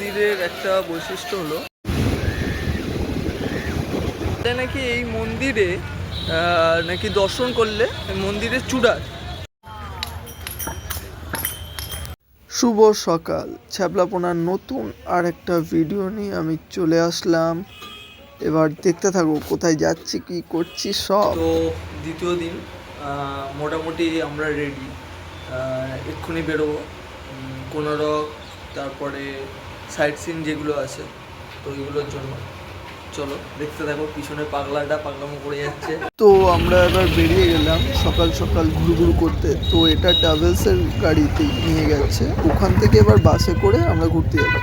মন্দিরের একটা বৈশিষ্ট্য হলো নাকি এই মন্দিরে নাকি দর্শন করলে মন্দিরের চূড়ার। শুভ সকাল। ছ্যাবলাপোনার নতুন আর একটা ভিডিও নিয়ে আমি চলে আসলাম। এবার দেখতে থাকো কোথায় যাচ্ছি কি করছি সব। তো দ্বিতীয় দিন মোটামুটি আমরা রেডি এক্ষুনি বেরোবো। কোনোরক তারপরে সাইট সিন যেগুলো আছে, তো ওইগুলোর জন্য। চলো, দেখতে থাকো, পিছনে পাগলাটা পাগলামো করে যাচ্ছে। তো আমরা এবার বেরিয়ে গেলাম সকাল সকাল ঘুরু ঘুরু করতে। তো এটা ট্রাভেলসের গাড়িতে নিয়ে গেছে ওখান থেকে এবার বাসে করে আমরা ঘুরতে যাব।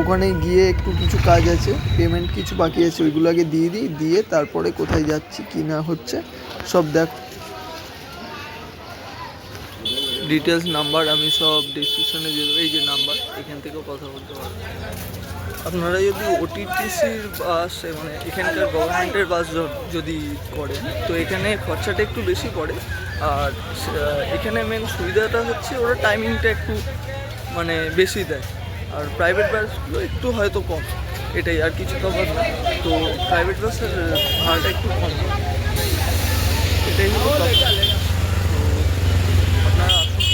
ওখানে গিয়ে একটু কিছু কাজ আছে পেমেন্ট কিছু বাকি আছে, ওইগুলো আগে দিয়ে দিই। দিয়ে তারপরে কোথায় যাচ্ছি, কি না হচ্ছে, সব দেখ ডিটেলস নাম্বার আমি সব ডিসক্রিপশনে দিয়ে দেবো। এই যে নাম্বার এখান থেকেও কথা বলতে পারবেন আপনারা যদি ওটিটিসির বাস মানে এখানকার গভর্নমেন্টের বাস যদি করেন তো এখানে খরচাটা একটু বেশি পড়ে। আর এখানে মেন সুবিধাটা হচ্ছে ওরা টাইমিংটা একটু মানে বেশি দেয়। আর প্রাইভেট বাসগুলো একটু হয়তো কম, এটাই আর কিছু তফাৎ না। তো প্রাইভেট বাসের ভাড়াটা একটু কম। এটাই হলো তফাৎ। তো আপনারা আসুন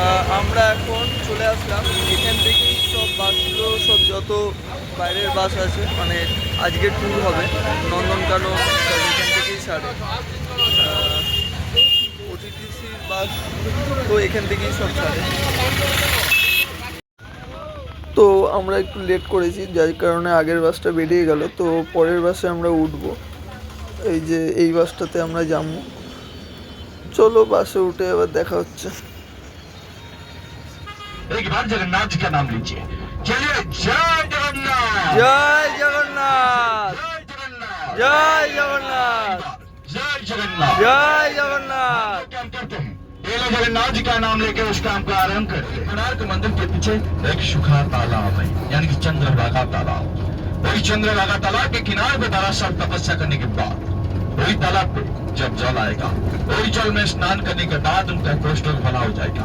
আহ, আমরা এখন চলে আসলাম। এখান থেকেই সব বাসগুলো, সব যত বাইরের বাস আছে মানে আজকে ট্যুর হবে। নন্দনকানন এখান থেকেই ছাড়ে। ওটিটিসির বাস তো এখান থেকেই সব ছাড়ে। তো আমরা একটু লেট করেছি, যার কারণে আগের বাসটা বেরিয়ে গেল। তো পরের বাসে আমরা উঠবো। এই যে এই বাসটাতে আমরা যাব। চলো বাসে উঠে এবার দেখা হচ্ছে। एक बार जगन्नाथ जी का नाम लीजिए। चलिए जय जगन्नाथ। जय जगन्नाथ। जय जगन्नाथ। जय जगन्नाथ। जय जगन्नाथ। क्या करते हैं। जगन्नाथ जी का नाम लेकर उस काम का आरंभ करते हैं। कोणार्क मंदिर के पीछे एक सुखा तालाब है यानी कि चंद्रभागा तालाब। वही चंद्रभागा तालाब के किनारे पे दरासर तपस्या करने के बाद वही तालाब पे जब जल आएगा वही जल में स्नान करने के बाद उनका कोष्ठक भला हो जाएगा।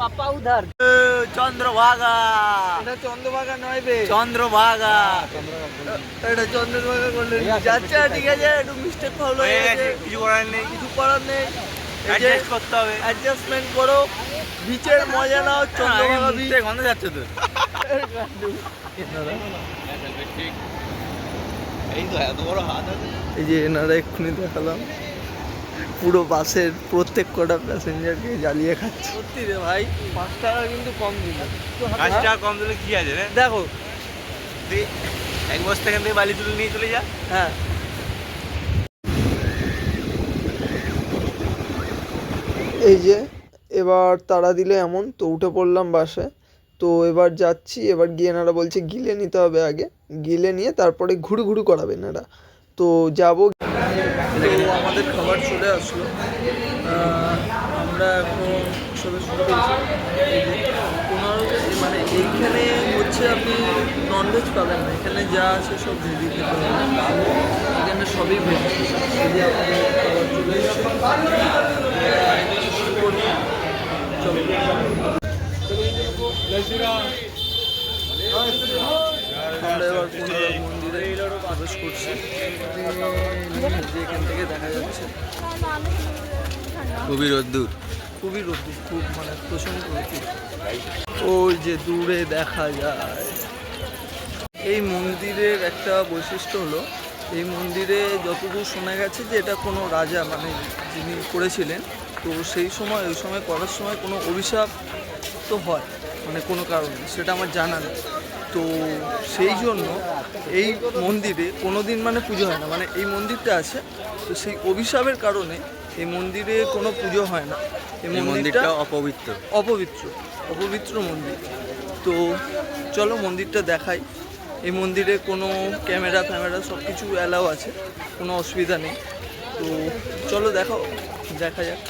পাপা উধার। চন্দ্রভাগা। এটা চন্দ্রভাগা নয় বে। চন্দ্রভাগা। এটা চন্দ্রভাগা করলেন যাচ্ছে ঠিক আছে। একটু মিস্টেক হলো হয়ে গেছে। কিছু করার নেই। কিছু করার নেই। অ্যাডজাস্ট করতে হবে। অ্যাডজাস্টমেন্ট করো। বিচের মজা নাও চন্দ্রভাগা বিচ গন্ধ যাচ্ছে তো এই তো। এত বড় হাত আছে এই যে এনারা এক্ষুনি দেখালাম। পুরো বাসের প্রত্যেক কটা প্যাসেঞ্জারকে জ্বালিয়ে খাচ্ছে। সত্যি রে ভাই পাঁচ টাকা কিন্তু কম দিল। পাঁচ টাকা কম দিলে কি আছে রে? দেখো। এক বস্তা এখান থেকে বালি তুলে নিয়ে চলে যা। হ্যাঁ। এই যে এবার তারা দিলে এমন তো উঠে পড়লাম বাসে। তো এবার যাচ্ছি এবার গিয়ে এনারা বলছে গিলে নিতে হবে আগে। গিলে নিয়ে তারপরে ঘুরু ঘুরু করাবে এনারা তো যাব তো আমাদের খাবার চলে আসলো। আমরা এখন সবে শুরু করছি। পনেরো মানে এইখানে হচ্ছে আপনি ননভেজ পাবেন না। এখানে যা আছে সব ভেজি খেতে হবে। এখানে সবই ভেজ এই যে আমাদের খাবার চলে আমরা এবার প্রবেশ করছি এখান থেকে দেখা যাচ্ছে খুবই রোদ্দুর। খুবই রোদ্দুর খুব মানে প্রচণ্ড রোদ্দুর। ওই যে দূরে দেখা যায়। এই মন্দিরের একটা বৈশিষ্ট্য হলো এই মন্দিরে যতদূর শোনা গেছে যে এটা কোনো রাজা মানে যিনি করেছিলেন তো সেই সময় ওই সময় করার সময় কোনো অভিশাপ তো হয় মানে কোনো কারণে সেটা আমার জানা নেই। তো সেই জন্য এই মন্দিরে কোনো দিন মানে পুজো হয় না। মানে এই মন্দিরটা আছে তো সেই অভিশাপের কারণে এই মন্দিরে কোনো পুজো হয় না। এই মন্দিরটা অপবিত্র। অপবিত্র অপবিত্র মন্দির। তো চলো মন্দিরটা দেখাই। এই মন্দিরে কোনো ক্যামেরা ফ্যামেরা সব কিছু অ্যালাউ আছে কোনো অসুবিধা নেই। তো চলো দেখাও দেখা যাক।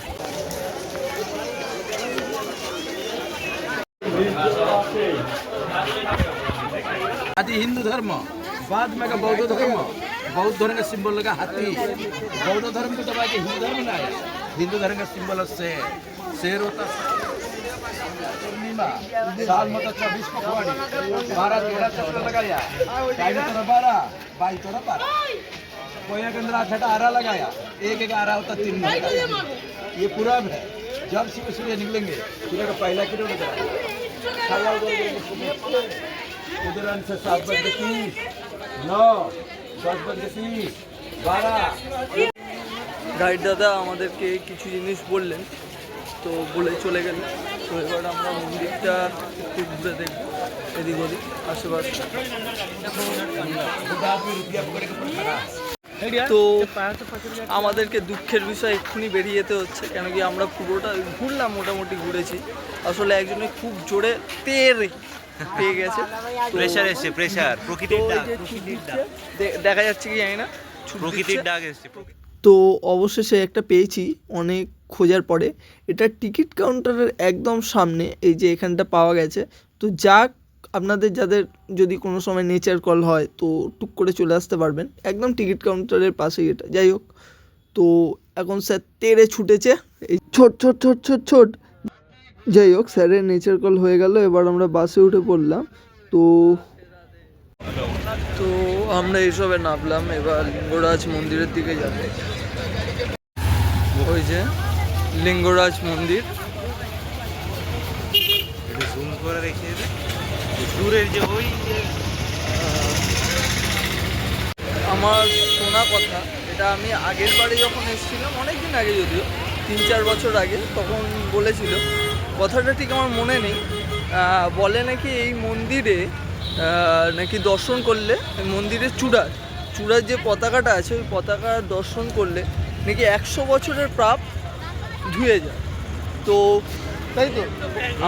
आदि हिंदू धर्म। बाद में का बौद्ध धर्म। बौद्ध धर्म का सिंबल लगा हाथी। बौद्ध धर्म को दबा के हिंदू धर्म आया हिंदू धर्म का सिंबल है शेर होता चौबीस पखवाड़ी। बारह, तेरह लगाया टाइम बारह बारह। के अंदर आरा लगाया। एक एक आरा होता तीन ये पूरा है। जब सुबह सूर्य निकलेंगे सूर्य का पहला खाया उधर उधर से सात बज के तीस नौ दस बज के तीस बारह গাইড দাদা আমাদেরকে কিছু জিনিস বললেন তো বলে চলে গেলেন তো এবার আমরা মন্দিরটা একটু ঘুরে দেখবো এদিক ওদিক আশেপাশে रुपया पकड़ के पकड़ा তো আমাদেরকে দুঃখের বিষয় এক্ষুনি বেরিয়ে যেতে হচ্ছে কেন কি আমরা পুরোটা ঘুরলাম মোটামুটি ঘুরেছি আসলে একজনে খুব জোরে তেরে পেয়ে গেছে। তো- প্রেশার এসছে প্রেশার প্রকৃতির ডাক দেখা যাচ্ছে কি জানি না প্রকৃতির। ডাক এসছে তো অবশেষে একটা পেয়েছি অনেক খোঁজার পরে। এটা টিকিট কাউন্টারের একদম সামনে এই যে এখানটা পাওয়া গেছে। তো যাক আপনাদের যাদের যদি কোনো সময় নেচার কল হয় তো টুক করে চলে আসতে পারবেন। একদম টিকিট কাউন্টারের পাশেই এটা। যাই হোক তো এখন স্যার তেড়ে ছুটেছে। এই ছোট ছোট ছোট ছোট ছোট। যাই হোক স্যারের নেচার কল হয়ে গেল এবার আমরা বাসে উঠে পড়লাম। তো তো আমরা এইসবে নামলাম এবার লিঙ্গরাজ মন্দিরের দিকে যাব। ওই যে লিঙ্গরাজ মন্দির। জুম করে দেখিয়ে দূরের যে ওই আমার শোনা কথা এটা আমি আগের বারে যখন এসেছিলাম অনেক দিন আগে যদিও তিন চার বছর আগে তখন বলেছিল কথাটা ঠিক আমার মনে নেই। বলে নাকি এই মন্দিরে নাকি দর্শন করলে মন্দিরের চূড়ার চূড়ার যে পতাকাটা আছে ওই পতাকা দর্শন করলে নাকি একশো বছরের প্রাপ ধুয়ে যায়। তো তাই তো?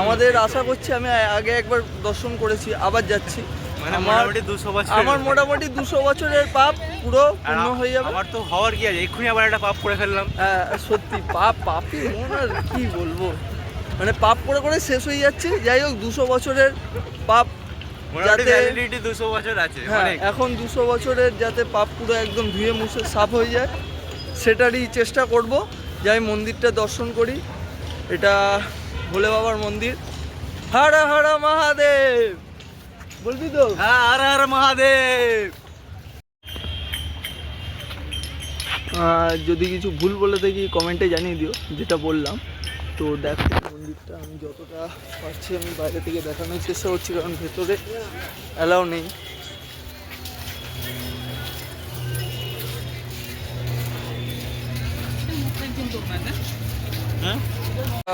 আমাদের আশা করছি আমি আগে একবার দর্শন করেছি আবার যাচ্ছি। মানে আমার মোটামুটি দুশো বছর আমার মোটামুটি দুশো বছরের পাপ পুরো পূর্ণ হয়ে যাবে। আমার তো হওয়ার কি আছে? এক্ষুনি আবার একটা পাপ করে ফেললাম। হ্যাঁ, সত্যি পাপ পাপি মন কি বলব? মানে পাপ করে করে শেষ হয়ে যাচ্ছে। যাই হোক দুশো বছরের পাপ যাতে দুশো বছর আছে হ্যাঁ এখন দুশো বছরের যাতে পাপ পুরো একদম ধুয়ে মুছে সাফ হয়ে যায় সেটারই চেষ্টা করব। যাই মন্দিরটা দর্শন করি। এটা ভোলে বাবার মন্দির। হারা হারা মহাদেব! বলবি তো? হ্যাঁ আর আর মহাদেব! আর যদি কিছু ভুল বলে থাকি কমেন্টে জানিয়ে দিও যেটা বললাম। তো দেখো, মন্দিরটা আমি যতটা পারছি আমি বাইরে থেকে দেখানোর চেষ্টা করছি, কারণ ভেতরে অ্যালাউ নেই। হ্যাঁ?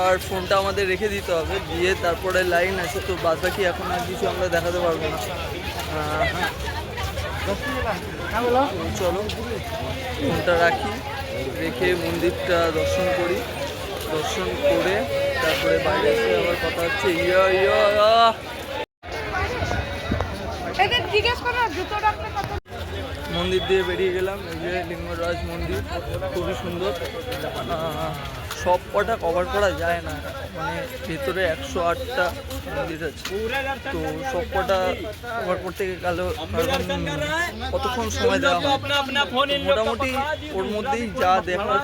আর ফোনটা আমাদের রেখে দিতে হবে, দিয়ে তারপরে লাইন আছে, তো বাদ বাকি এখন আর কিছু আমরা দেখাতে পারব না। চলো ফোনটা রাখি, রেখে মন্দিরটা দর্শন করি। দর্শন করে তারপরে বাইরে এসে আবার কথা হচ্ছে ইয়া ইয়া ইয়া। মন্দির দিয়ে বেরিয়ে গেলাম এই যে লিঙ্গরাজ মন্দির খুবই সুন্দর সব কটা কভার করা যায় না। মানে ভেতরে একশো আটটা মন্দির আছে। তো সব কটা কভার করতে গেলে কতক্ষণ সময় দেওয়া হয়? মোটামুটি ওর মধ্যেই যা দেখার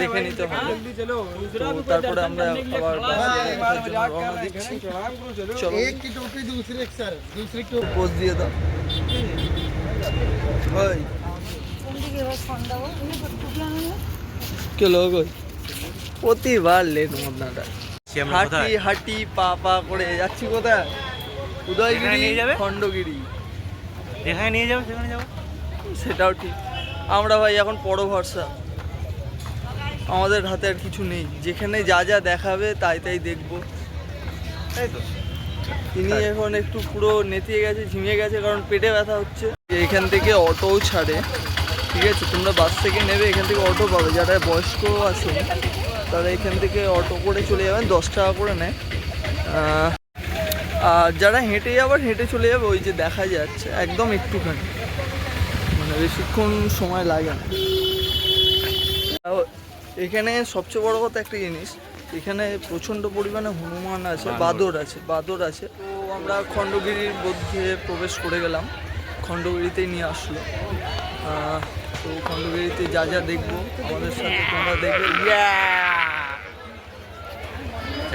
দেখে নিতে হবে। তো তারপরে আমরা আবার রওনা দিচ্ছি। চলো। পোজ দিয়ে দাও। ওই। কে লোক ওই? প্রতিবার লেট মদনাটা। হাঁটি হাঁটি পা পা করে যাচ্ছি কোথায়? উদয়গিরি? খণ্ডগিরি। যেখানে নিয়ে যাব সেখানে যাব। সেটাও ঠিক। আমরা ভাই এখন পরো ভরসা। আমাদের হাতে আর কিছু নেই। যেখানে যা যা দেখাবে তাই তাই দেখব। তাই তো? তিনি এখন একটু পুরো নেতিয়ে গেছে ঝিমিয়ে গেছে কারণ পেটে ব্যথা হচ্ছে। এখান থেকে অটোও ছাড়ে। ঠিক আছে তোমরা বাস থেকে নেবে এখান থেকে অটো পাবে। যারা বয়স্ক আছে তারা এখান থেকে অটো করে চলে যাবেন দশ টাকা করে নেয়। আর যারা হেঁটে যাবার হেঁটে চলে যাবে ওই যে দেখা যাচ্ছে একদম একটুখানি। মানে বেশিক্ষণ সময় লাগে না। এখানে সবচেয়ে বড় কথা একটা জিনিস এখানে প্রচণ্ড পরিমাণে হনুমান আছে বাদর আছে বাদর আছে। তো আমরা খণ্ডগিরির মধ্যে প্রবেশ করে গেলাম খণ্ডগিরিতেই নিয়ে আসলো। তো খণ্ডগিরিতে যা যা দেখব আমাদের সাথে তোমরা দেখবে।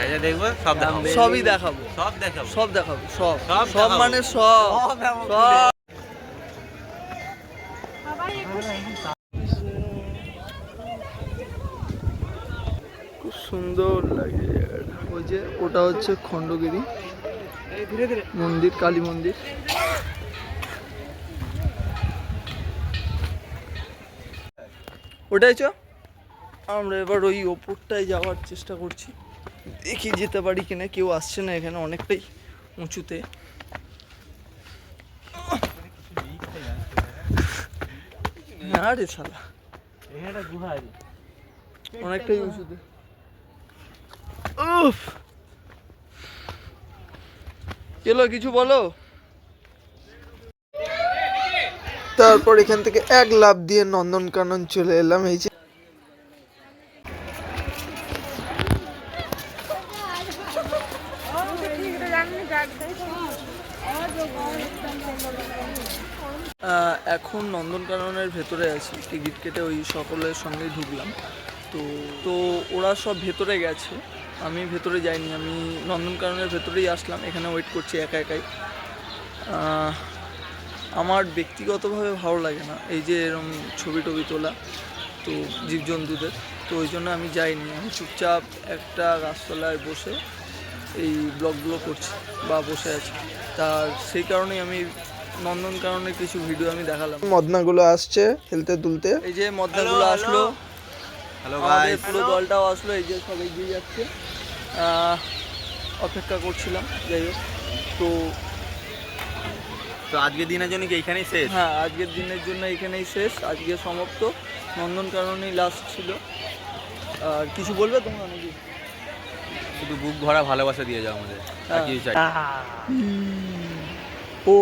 যা যা দেখব সব দেখাবো। সবই দেখাবো। সব দেখাবো। সব দেখাবো সব। সব সব মানে সব। সব খুব সুন্দর লাগে ওই যে ওটা হচ্ছে খণ্ডগিরি। মন্দির কালী মন্দির। ওটাই চ। আমরা এবার ওই ওপরটায় যাওয়ার চেষ্টা করছি। দেখি যেতে পারি কিনা, কেউ আসছে না এখানে অনেকটাই উঁচুতে। না রে অনেকটাই উঁচুতে। উফ। কিছু বলো? তারপর এখান থেকে এক লাভ দিয়ে নন্দনকানন চলে এলাম, এই যে এখন নন্দনকাননের ভেতরে আছি। টিকিট কেটে ওই সকলের সঙ্গেই ঢুকলাম। তো তো ওরা সব ভেতরে গেছে। আমি ভেতরে যাইনি। আমি নন্দনকাননের ভেতরেই আসলাম। এখানে ওয়েট করছি একা একাই। আমার ব্যক্তিগতভাবে ভালো লাগে না। এই যে এরম ছবি টবি তোলা, তো জীবজন্তুদের। তো ওই জন্য আমি যাইনি। আমি চুপচাপ একটা গাছতলায় বসে এই ব্লগগুলো করছি বা বসে আছি। তা সেই কারণেই আমি নন্দনকাননের কিছু ভিডিও আমি দেখালাম। মদনাগুলো আসছে খেলতে তুলতে এই যে মদনাগুলো আসলো। আমাদের পুরো দলটাও আসলো এই যে সব এগিয়ে যাচ্ছে। অপেক্ষা করছিলাম যাই হোক। তো তো আজকের দিনের জন্য কি এইখানেই শেষ? হ্যাঁ আজকের দিনের জন্য এখানেই শেষ। আজকে সমাপ্ত। নন্দনকাননেই লাস্ট ছিল। আর কিছু বলবে তোমরা নাকি? শুধু বুক ভরা ভালোবাসা দিয়ে যাও আমাদের। আর হ্যাঁ। চাই ও।